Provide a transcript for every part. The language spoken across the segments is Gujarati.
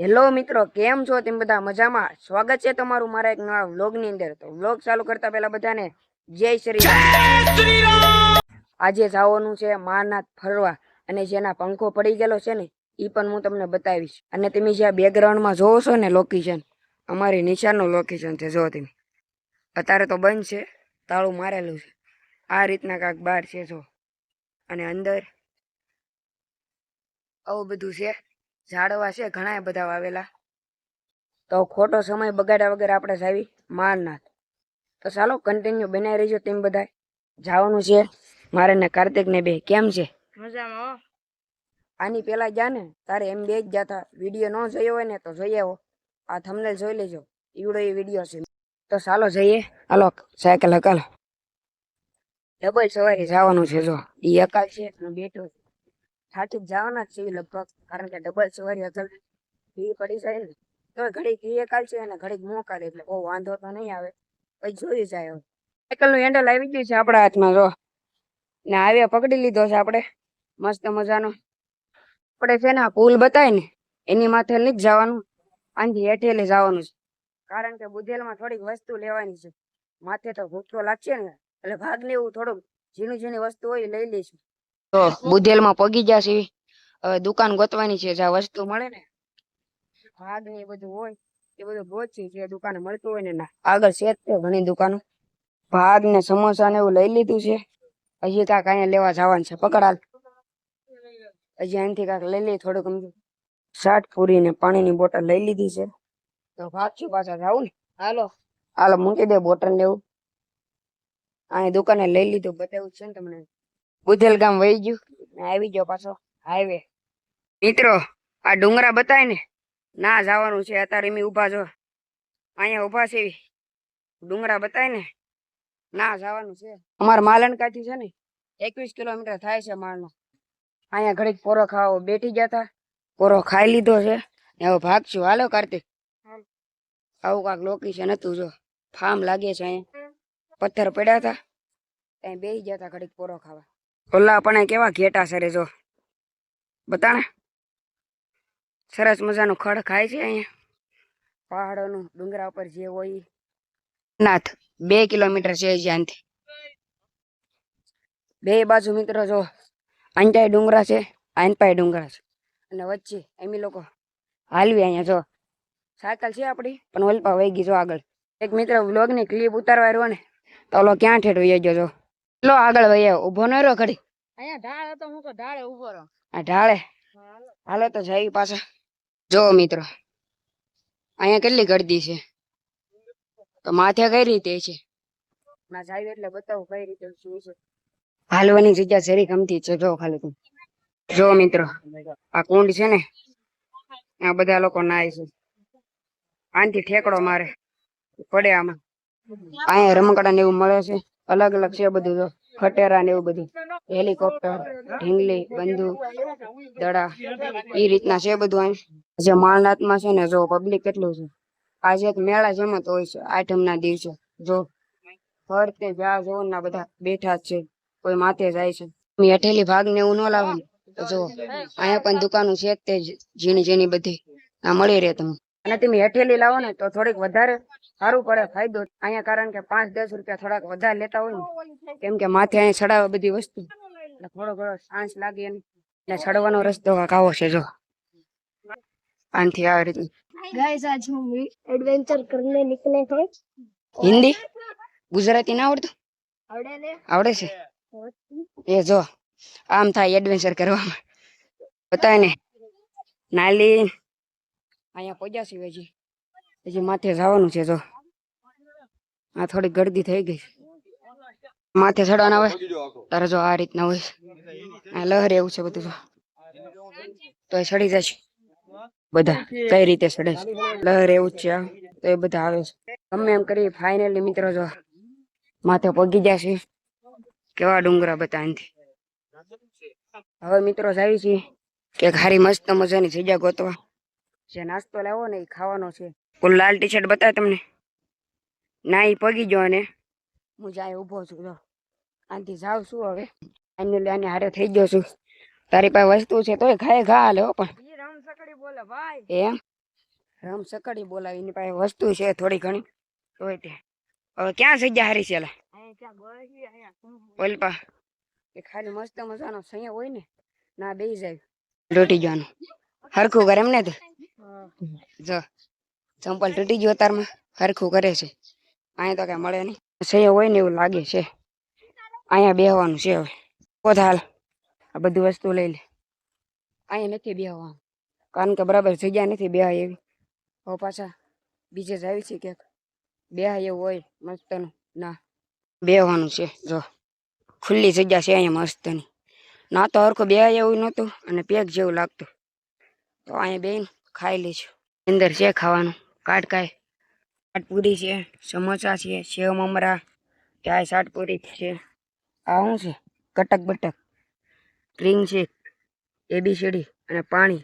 હેલો મિત્રો, કેમ છો તેમ બધા? મજામાં? સ્વાગત છે તમારું મારા એક નવા વ્લોગની અંદર. તો વ્લોગ ચાલુ કરતા પહેલા બધાને જય શ્રી આજે જવાનું છે માનાથ ફરવા અને જેના પંખો પડી ગયેલો છે ને એ પણ હું તમને બતાવીશ. અને તમે જે બેકગ્રાઉન્ડમાં જોવો છો ને લોકેશન અમારી નિશાનનું લોકેશન છે, જો તમે. અત્યારે તો બંધ છે, તાળું મારેલું છે. આ રીતના કાંક બહાર છે, જો. અને અંદર આવું બધું છે. ઝાડવા છે ઘણા બધા વાવેલા. તો ખોટો સમય બગાડ્યા વગર આપણે જાવી મારનાથ તો ચાલો કન્ટિન્યુ બનાવી રહીજો તેમ બધા જવાનું છે. મારે ને કાર્તિક ને બે. કેમ છે? મજામાં આની પેલા ગયા ને? તારે એમ બે જ જાતા વીડિયો ન જોયો હોય ને તો જોઈ આવો. આ થમને જોઈ લેજો. ઈવડો એ વીડિયો છે. તો ચાલો જઈએ. હાલો સાયકલ હકાલો. ડબલ સવારી જવાનું છે જો. એ અકાલ છે બેઠો છે. જ જવાના છે લગભગ, કારણ કે ડબલ સવારી અગલ ભીડ પડી જાય ને, તો ઘડીક એ છે અને ઘડીક મોકાલ એટલે બહુ વાંધો તો નહીં આવે. પછી જોઈ જાય હવે. સાયકલનું હેન્ડલ આવી ગયું છે આપણા હાથમાં, જો. ને આવ્યા પકડી લીધો છે આપણે. મસ્ત મજાનો. આપણે છે ને આ પુલ બતાય ને, એની માથે નહીં જવાનું. આંધી હેઠેલે જવાનું છે. કારણ કે બુધેલમાં થોડીક વસ્તુ લેવાની છે. માથે તો ભૂખ્યો લાગશે ને, એટલે ભાગ લેવું થોડુંક. ઝીણી ઝીણી વસ્તુ હોય લઈ લઈશું. તો બુધેલમાં પગી જશે. હવે દુકાન ગોતવાની છે, જ્યાં વસ્તુ મળે ને, ભાગ ને બધું હોય, એ બધું ગોતશે, જે દુકાને મળતું હોય ને આગળ છે ઘણી દુકાનો. ભાગ ને સમોસા ને એવું લઈ લીધું છે. હજી કાંક અહીંયા લેવા જવાનું છે, પકડાલ. હજી અહીંથી કાંક લઈ લઈ થોડુંક અમથું શાર્ટ પૂરી ને પાણીની બોટલ લઈ લીધી છે. તો ભાગશું પાછા જાવું ને. હાલો. હાલો, મૂકી દે બોટલ ને એવું. અહીં દુકાને લઈ લીધું, બતાવ્યું છે ને તમને. બુધેલ ગામ વહી ગયું. આવી ગયો પાછો હાઈવે મિત્રો આ ડુંગરા બતાય ને ના જવાનું છે. અત્યારે એમ ઊભા જો. અહીંયા ઊભા છે ડુંગરા બતાય ને ના જવાનું છે. અમારે માલણકાથી છે ને એકવીસ કિલોમીટર થાય છે માળનો. અહીંયા ઘડીક પોરો ખાવો બેઠી ગયા તા. પોરો ખાઈ લીધો છે. ને હવે ભાગશું. હાલો કાર્તિક. આવું કાંક લોકેશન હતું જો. ફાર્મ લાગે છે અહીંયા. પથ્થર પડ્યા હતા ત્યાં બેસી ગયા હતા ઘડીક પોરો ખાવા. ઓલા પણ કેવા ઘેટા સરે જો. બતાને સરસ મજાનું ખડ ખાય છે અહીંયા. પહાડોનું, ડુંગરા ઉપર જે હોય. નાથ, બે કિલોમીટર છે જ્યાંથી બે બાજુ મિત્રો જો અંજાય ડુંગરા છે આનપાય ડુંગરા છે. અને વચ્ચે એમી લોકો હાલવી અહીંયા જો. સાયકલ છે આપણી પણ ઓલપા વહી ગઈ જો આગળ. એક મિત્ર વ્લોગની ક્લિપ ઉતારવા રહ્યો ને, તો ઓલો ક્યાં ઠેઠ વહી ગયો જો? લો આગળ વહી ઊભો ન રહ્યો ઘડી. અહીંયા ઢાળ હતો હું તો ઢાળે ઊભો રહો આ ઢાળે? હાલો. તો જઈ પાછા. જો મિત્રો અહીંયા કેટલી ગળદી છે. તો માથે કઈ રીતે છે? ના જાય એટલે બતાવું કઈ રીતે શું છે. હાલવાની જગ્યા જરી ગમતી છે જો ખાલી તું. જો મિત્રો આ કુંડ છે ને આ બધા લોકો નાય છે. આનથી ઠેકડો મારે પડે આમાં. અહીંયા રમકડા ને એવું મળે છે. અલગ અલગ છે બધું ખટેરા ને એવું બધું. હેલિકોપ્ટર, ઢીંગલી, બંદૂક, દડા. એ રીતના છે બધું અહીં જે માળનાથમાં છે ને, જો પબ્લિક કેટલું છે. આજે એક મેળા જેમ તો હોય છે આઠમ ના દિવસે. જો ફરતે જ્યાં જો ના બધા બેઠા છે. કોઈ માથે જાય છે. હેઠેલી ભાગ ને એવું ન લાવે જો, અહીંયા પણ દુકાનો છે તે ઝીણી ઝીણી બધી. આ મળી રહે તમને. અને તમે હેઠેલી લાવો ને તો થોડીક વધારે સારું પડે ફાયદો અહીંયા કારણ કે પાંચ દસ રૂપિયા થોડાક વધારે લેતા હોય ને કેમ કે માથે અહીંયા ચડાવે બધી વસ્તુ. એટલે થોડો ઘણો સાંસ લાગે એટલે ચડવાનો રસ્તો કાવો છે જો. આનથી આવી રીતે ગાઈસ આજ હું એડવેન્ચર કરને નીકળે હે હિન્દી? ગુજરાતી ના આવડતું? આવડે ને? આવડે છે? એ જો આમ થાય એડવેન્ચર કરવામાં. બતાય ને. નાલી. અહીંયા પહોંચ્યા છીએ હજી માથે જવાનું છે જો. આ થોડી ગળદી થઈ ગઈ માથે ચડવાના હોય, તારે જો આ રીતના હોય. આ લહેર એવું છે બધું તો એ ચડી જશે. બધા કઈ રીતે ચડે છે? લહેર એવું જ છે તો એ બધા આવે છે. ગમે એમ કરી ફાઇનલી મિત્રો જો, માથે પગી જશે. કેવા ડુંગરા બધા હવે મિત્રો આવી છીએ કે ખારી મસ્ત મજાની જગ્યા ગોતવા. જે નાસ્તો લાવો ને એ ખાવાનો છે. ઓલું લાલ ટી શર્ટ બતાવે તમને. ના એ પગી ગયો ને હું જાય ઊભો છું જો. આનથી જાઉં શું હવે. ફાઇનલી આને હારે થઈ ગયો છું. તારી પાસે વસ્તુ છે તોય ખાય ખા હાલે હો પણ. રામ સકડી બોલે ભાઈ. એમ? રામ સકડી બોલાવી એની પાસે વસ્તુ છે થોડી ઘણી. તોય તે. હવે ક્યાં જગ્યા હારી છે ઓલપા એ ખાલી મસ્ત મજાનો સૈયા હોય ને ના બેસી જાય. રોટી જવાનું. હરખું કરે એમ ને તો. જો. ચંપલ તૂટી ગયો તારમાં હરખું કરે છે. અહીંયા તો કઈ મળે નહીં. સૈયા હોય ને એવું લાગે છે. અહીંયા બેહવાનું છે હવે. પોત હાલ. આ બધી વસ્તુ લઈ લે. અહીંયા નથી બેહવાનું. કારણ કે બરાબર જગ્યા નથી બેહાય એવી. હવે પાછા બીજે જ આવી છે ક્યાંક. બેહાય એવું હોય મસ્તનું. ના. બેહવાનું છે. જો. ખુલ્લી જગ્યા છે અહીંયા મસ્તની. ના તો હરખું બેહાય એવું નહોતું અને પેક જેવું લાગતું. તો અહીંયા બેન ખાઈ લઈશું અંદર છે ખાવાનું. કાટકાય પાટપુરી છે સમોસા છે સેવ મમરા ચાય શાટપુરી છે. આ શું છે? કટક બટક. ડ્રિંક છે એબીસીડી અને પાણી.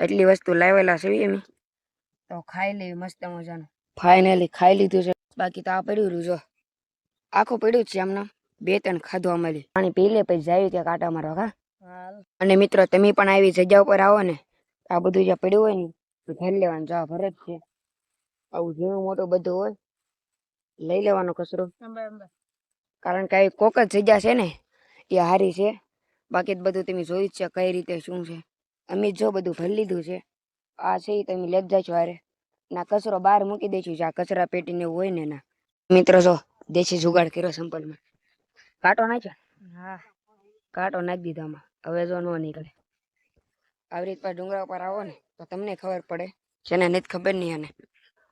એટલી વસ્તુ લાવેલા છે એમ. તો ખાઈ લેવી મસ્ત મજાનું. ફાઇનલી ખાઈ લીધું છે. બાકી તો આ પડ્યું રહ્યું જો. આખું પડ્યું છે એમને બે ત્રણ ખાધું અમારી. પાણી પી લે પછી જાય ત્યાં કાંટા મારવા હા? અને મિત્રો તમે પણ આવી જગ્યા ઉપર આવો ને. આ બધું જે પડ્યું હોય ને તો લેવાનું જા ફરજ છે. આવું ઝીણું મોટું બધું હોય લઈ લેવાનો કચરો. કારણ કે કોક જ જગ્યા છે ને એ હારી છે. બાકી બધું તમે જોયું જ છે કઈ રીતે શું છે. અમે જો બધું ભરી લીધું છે. આ છે એ તમે લેત જાય હારે. ના કચરો બહાર મૂકી દઈશું જે આ કચરા પેટીને ને હોય ને ના મિત્રો જો દેશી જુગાડ કર્યો સંપલમાં. કાંટો નાખ્યો? હા. કાંટો નાખી દીધો આમાં. હવે જો ન નીકળે. આવી રીતે પર ડુંગરા ઉપર આવો ને. તો તમને ખબર પડે. જેને નથી ખબર નહીં અને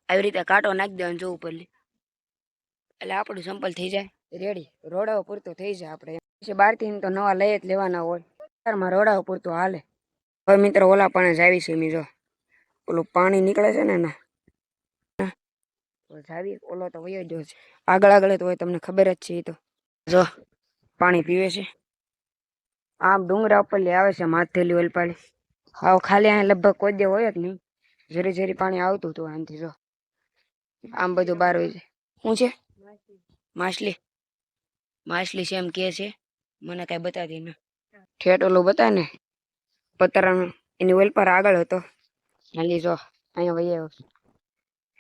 આવી રીતે કાંટો નાખી દેવાનું જોવું પડે એટલે આપણું સંપલ થઈ જાય. રેડી રોડાઓ પૂરતું થઈ જાય આપણે. પછી બહારથી તો નવા લઈ જ લેવાના હોય. અત્યારમાં રોડાઓ પૂરતું હાલે. હવે મિત્રો ઓલા પણ જ આવી છે મી જો. ઓલું પાણી નીકળે છે ને ના જાવી, ઓલો તો વયો જ છે. આગળ આગળ તો હોય તમને ખબર જ છે એ તો. જો, પાણી પીવે છે. આમ ડુંગરા ઉપર લે આવે છે, માથેલી ઓલપાડી હાવ ખાલી અહીંયા લગભગ કોઈ દે હોય જ નહીં. જરી ઝરી પાણી આવતું હતું આનાથી જો. આમ બધું બહાર હોય છે. શું છે? માછલી. માછલી છે એમ કે છે. મને કઈ બતાવી ને. ઠેઠ ઓલું બતાવે ને, પતરાનું, એની ઓલ પર આગળ હતો. હાલી જો, અહીંયા વહી આવ્યો.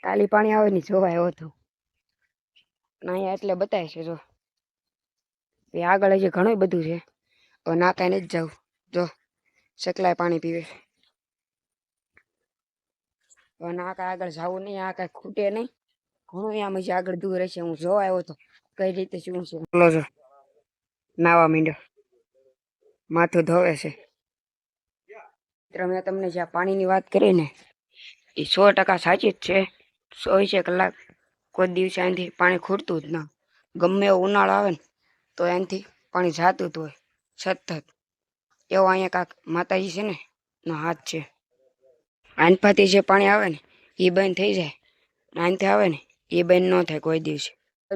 કાલી પાણી આવે ને જોવા આવ્યો હતો અહીંયા એટલે બતાવે છે જો. એ આગળ હજી ઘણું બધું છે. હવે ના કાંઈ નથી જવું જો. સકલાય પાણી પીવે. હવે આ કાંઈ આગળ જવું નહીં આ કાંઈ ખૂટે નહીં. ઘણું આમ જ આગળ દૂર રહેશે. હું જોવા આવ્યો તો કઈ રીતે શું છે? બોલો છો. નાવા માંડ્યો માથું ધોવે છે. મિત્ર મેં તમને જ્યાં પાણીની વાત કરી ને એ સો ટકા સાચી જ છે. ચોવીસે કલાક. કોઈ દિવસે અહીંથી પાણી ખૂટતું જ ના. ગમે એવો ઉનાળો આવે ને તો એનાથી પાણી જાતું જ હોય. સતત. એવો અહીંયા કાંક માતાજી છે ને નો હાથ છે. આનપાથી જે પાણી આવે ને, એ બંધ થઈ જાય. આનથી આવે ને, એ બંધ ન થાય કોઈ દિવસે.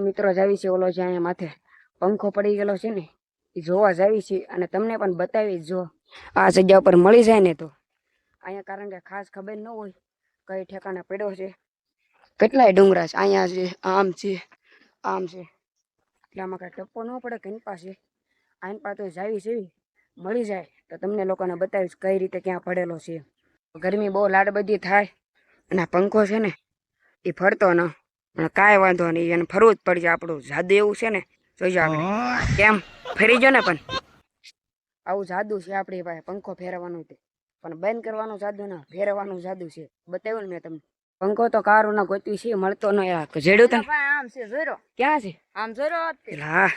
મિત્રો જાવી છે ઓલો છે અહીંયા માથે પંખો પડી ગયેલો છે ને, એ જોવા જાવી છે અને તમને પણ બતાવી જો. આ જગ્યા ઉપર મળી જાય ને તો. અહીંયા કારણ કે ખાસ ખબર ન હોય કઈ ઠેકાણે પડ્યો છે. કેટલાય ડુંગરા છે, અહીંયા છે આમ છે આમ છે. એટલે આમાં કાંઈ ટપ્પો ન પડે કે એની પાસે. આની પાસે જાવી છે મળી જાય તો તમને લોકોને બતાવીશ કઈ રીતે ક્યાં પડેલો છે. ગરમી બહુ લાડ બધી થાય અને આ પંખો છે ને એ ફરતો ન. પણ કાંઈ વાંધો નહીં એને ફરવું જ પડશે આપણું. જાદુ એવું છે ને જોઈજો આપણે કેમ? ફરી જો ને પણ. આવું જાદુ છે આપણી પાસે પંખો ફેરવવાનું તે. પણ બંધ કરવાનું જાદુ ના ફેરવવાનું જાદુ છે. બતાવ્યું ને મેં તમને. પંખો તો કારો ના ગોતવી છે મળતો ન યાર જેડ્યું તને આમ છે જોરો ક્યાં છે? આમ જોરો હા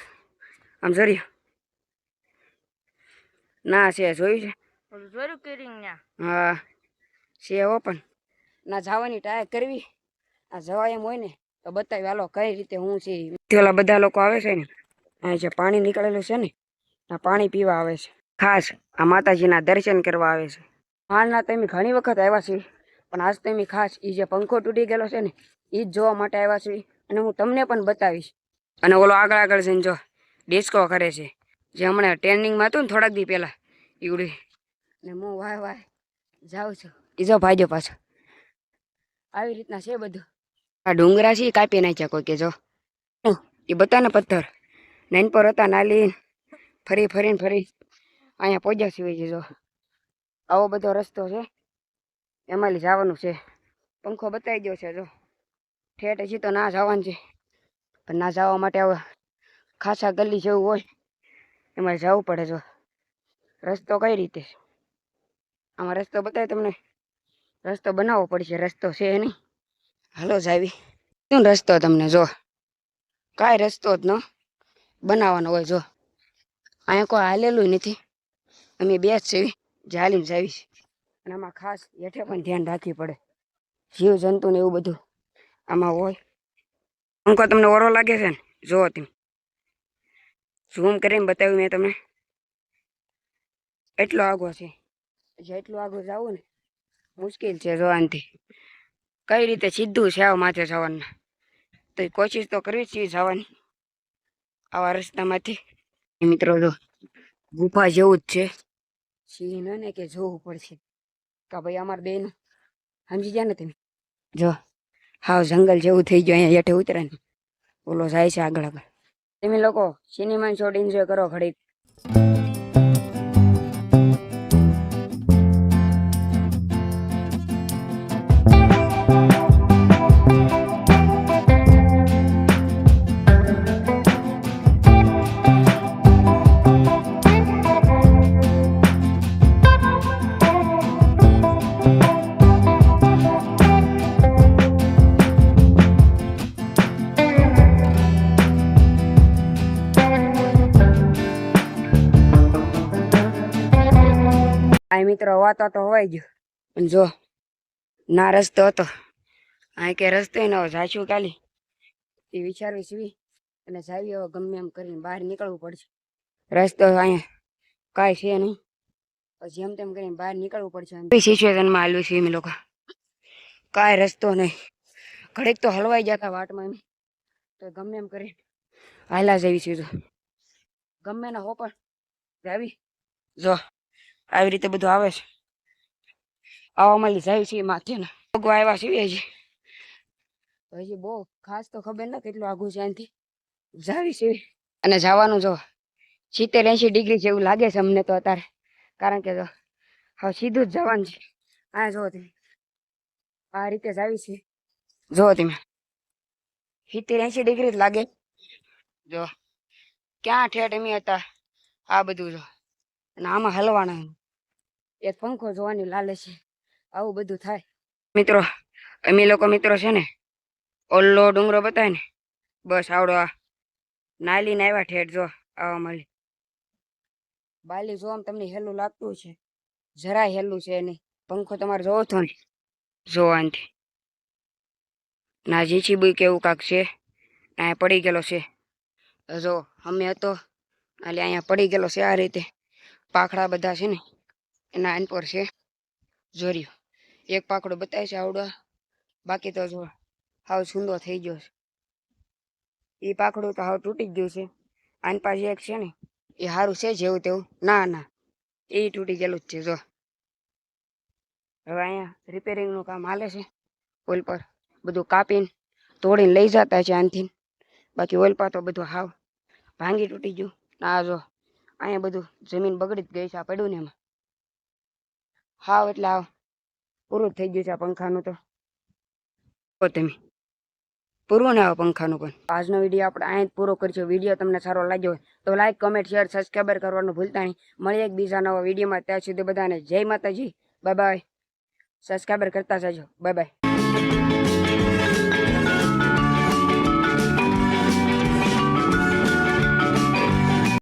આમ જોરી ના છે જોયું છે. જોરું કરી ન્યા? હા છે હો પણ. ના જવાની ટ્રાય કરવી. આ જવાય એમ હોય ને તો બતાવી હાલો કઈ રીતે હું છે. ઓલા બધા લોકો આવે છે ને આ જે પાણી નીકળેલું છે ને આ પાણી પીવા આવે છે. ખાસ આ માતાજીના દર્શન કરવા આવે છે. હાલના તમે ઘણી વખત આવ્યા છે પણ આજ તમે ખાસ એ જે પંખો તૂટી ગયેલો છે ને એ જ જોવા માટે આવ્યા છે અને હું તમને પણ બતાવીશ. અને ઓલો આગળ આગળ જઈને જો ડિસ્કો કરે છે. જે હમણાં ટ્રેનિંગમાં હતું ને થોડાક દી પહેલાં ઈવડી ને હું વાય વાય જાઉં છું. એ જો ભાઈજો પાછો. આવી રીતના છે બધું. આ ડુંગરા છે કાપી નાખ્યા કોઈ કે જો એ બતાને પથ્થર. નાઈન પર હતા નાલી ફરી ફરીને ફરી અહીંયા પહોંચ્યા સિવાય છે જો. આવો બધો રસ્તો છે. એમાં જવાનું છે. પંખો બતાવી ગયો છે જો. ઠેઠ હજી તો ના જવાનું છે. પણ ના જવા માટે હવે ખાસા ગલી જેવું હોય એમાં જવું પડે જો. રસ્તો કઈ રીતે? આમાં રસ્તો બતાવે તમને? રસ્તો બનાવવો પડશે, રસ્તો છે નહીં. હાલો જાવી. શું રસ્તો તમને જો? કાંઈ રસ્તો જ ન બનાવવાનો હોય જો. અહીંયા કોઈ હાલેલું નથી. અમે બે જ છીએ. જાલીને જાવી છે. અને આમાં ખાસ હેઠે પણ ધ્યાન રાખવી પડે. જીવ જંતુ ને એવું બધું આમાં હોય. અંકો તમને ઓરો લાગે છે ને? જુઓ તમે. ઝૂમ કરીને બતાવ્યું મેં તમને. એટલો આગો છે. જેટલું આગળ જવું ને, મુશ્કેલ છે જવાનથી. કઈ રીતે સીધું છે આવા માથે જવાનું તો કોશિશ તો કરવી જ છે જવાની. આવા રસ્તામાંથી. મિત્રો જો, ગુફા જેવું જ છે. સિંહ ને કે જોવું પડશે. કે ભાઈ અમારે બેન, સમજી ગયા ને તમે? જો, હાવ જંગલ જેવું થઈ ગયું અહીંયા હેઠે ઉતરે ને ઓલો જાય છે આગળ આગળ. તમે લોકો સિનેમા શોટ એન્જોય કરો ઘડીક. મિત્રો વાતો તો હોવાઈ ગયો પણ જો ના રસ્તો હતો. આ કે રસ્તો ન જાશું કાલી. એ વિચારવી સીવી અને જાવી હવે ગમે એમ કરીને બહાર નીકળવું પડશે. રસ્તો અહીંયા કાંઈ છે નહીં. પછી જેમ તેમ કરીને બહાર નીકળવું પડશે. સિચ્યુએશનમાં આવ્યું છે એમ લોકો. કાંઈ રસ્તો નહીં. ઘડીક તો હલવાઈ જતા વાટમાં એમ. તો ગમે એમ કરી હાલા જવી સીધું ગમે ને હો પણ જાવી. જો. આવી રીતે બધું આવે છે. આવામાં લીધા છે માથે ને. પગવા આવ્યા છીએ હજી. હજી બહુ ખાસ તો ખબર ના કેટલું આઘું છે અહીંથી જાવી છે. અને જવાનું જો સિત્તેર એંશી ડિગ્રી જેવું લાગે છે અમને તો અત્યારે. કારણ કે જો હવે સીધું જ જવાનું છે. આ જુઓ તમે. આ રીતે જ આવી છે. જુઓ તમે. સિત્તેર એંશી ડિગ્રી જ લાગે. જો ક્યાં ઠેઠ એમ હતા. આ બધું જો. અને આમાં હલવાના એક પંખો જોવાની લાલે છે. આવું બધું થાય. મિત્રો અમે લોકો મિત્રો છે ને ઓલ્લો ડુંગરો બતાય ને બસ આવડો આ નાલીને આવ્યા ઠેઠ જો આવા મળી. બાલી જો આમ તમને હેલું લાગતું છે જરાય હેલું છે નહીં. પંખો તમારે જોવો છો ને. જોવાનથી. ના જીચી બી કેવું કાંક છે? અહીંયા પડી ગયેલો છે. જો અમે હતો એટલે અહીંયા પડી ગયેલો છે આ રીતે. પાખડા બધા છે ને એના આન પર છે. જોર્યું એક પાકડો બતાવે છે આવડો. બાકી તો જો હાવ છૂંદો થઈ ગયો છે. એ પાકડું તો હાવ તૂટી ગયું છે. આન પાસે એક છે ને, એ સારું છે જેવું તેવું. ના ના. એ તૂટી ગયેલું જ છે, જો. હવે અહીંયા રિપેરિંગનું કામ હાલે છે. ઓઇલ પર બધું કાપીને, તોડીને લઈ જતા છે આનથી. બાકી ઓઇલ પર તો બધું હાવ ભાંગી તૂટી ગયું. ના, જો. અહીંયા બધું જમીન બગડી જ ગઈ છે, આ પડ્યું ને એમાં. હાવ એટલે હાવ. પૂરું થઈ ગયું છે આ પંખાનું તો. તમે. પૂરું ને આવો પંખાનું પણ. આજનો વીડિયો આપણે અહીંયા પૂરો કરજો વીડિયો તમને સારો લાગ્યો હોય તો લાઈક કમેન્ટ શેર સબસ્ક્રાઈબર કરવાનું ભૂલતા નહીં. મળીએ એક બીજા નવા વિડીયોમાં. ત્યાં સુધી બધાને જય માતાજી. બાય બાય સબસ્ક્રાઈબર કરતા જજો. Bye bye